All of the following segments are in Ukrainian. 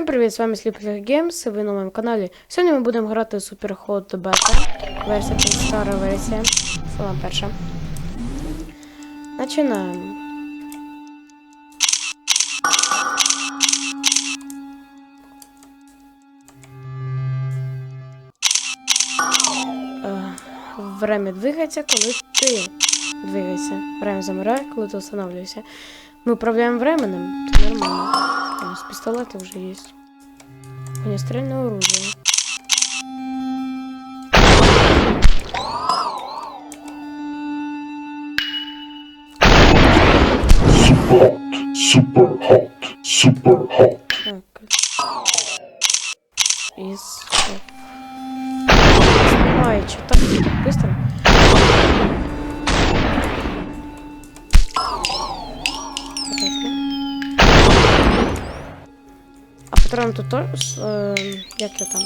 привіт, з вами Sleepy Games, ви на моєму каналі. Сьогодні ми будемо грати Super Hot Beta. Версія стара версія. Сама перша. Починаємо. Е, Время двигається, коли ти двигаєшся. Время замирає, коли ти встановлюєшся. Ми управляємо временем, це нормально. нас пистолеты уже есть. Огнестрельное оружие. Супер Супер Супер Супер Из... Ай, что так быстро? патроны тут тоже... Э, як я там?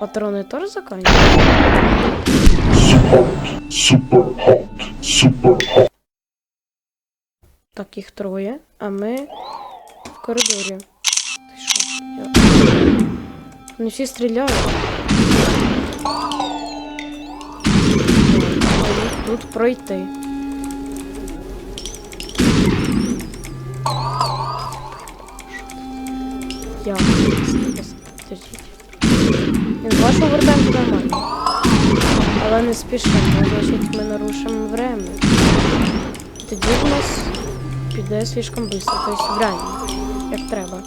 Патроны тоже заканчиваются? Hot, super hot, super hot. Так, їх троє, а ми в коридорі. Ти що? Я... Вони всі стріляють. Мені Тут пройти. Подождіть. Він вашу вертаємо нормально. Але не спішимо, значить ми нарушимо время. Тоді в нас піде слишком швидко, тобто в реально, як треба.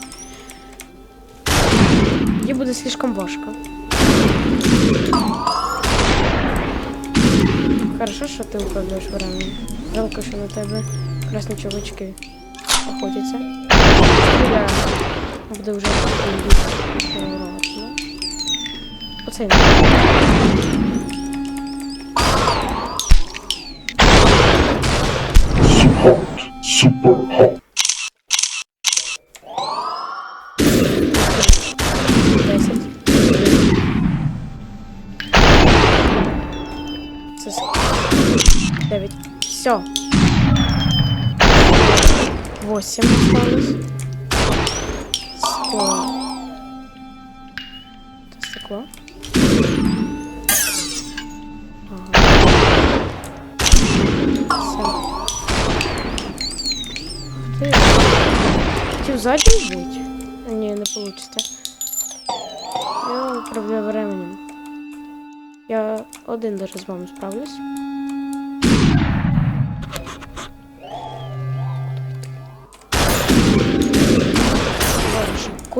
Тоді буде слишком важко. Хорошо, що ти управляєш временем. Жалко, що на тебе красні чоловічки охотяться. Стріляємо. Буде вже аккуратно. Оцей не. Hot. 10. Це 9. Все. 8 осталось. Стекло. Это стекло. Ага. Всё. Ух ты. Хотів сзади бить? А не, не получится. Я управляю временем. Я один даже з вами справлюсь. Боже,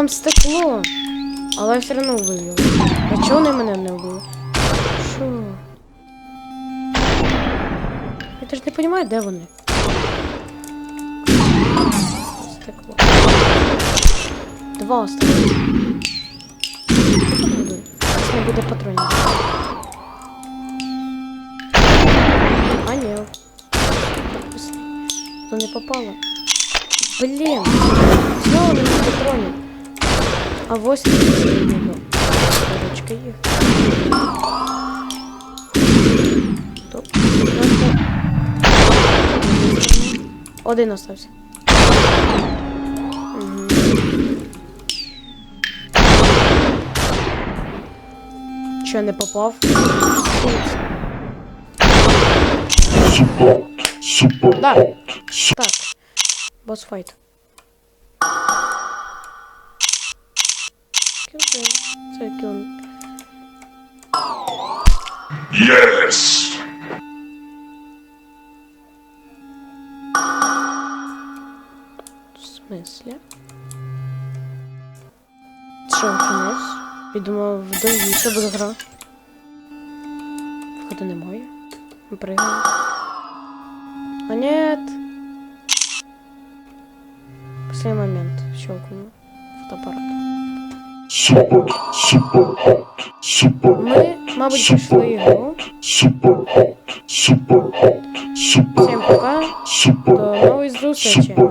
Там стекло, але я все одно вивів. А чого вони мене не вбили? Що? Я теж не розумію, де вони. Стекло. Два осталось. Зараз не буде патронів. А ні. Не попало. Блін. Знову не патронів. А 8 не Корочка їх. Топ. Один остався. Мгм. Що, не попав? Hot, su- Так. Босс Кілден. Це кіл. Yes. В смислі? Що, кінець? Я думав, довгіше буде гра. Входу немає. Ми пригаємо. А нет. цей момент щелкну фотоапарат. super, super hot, super Ми, мабуть, пройшли ігру. super hot, super hot, super Всім пока. super До нової зустрічі. super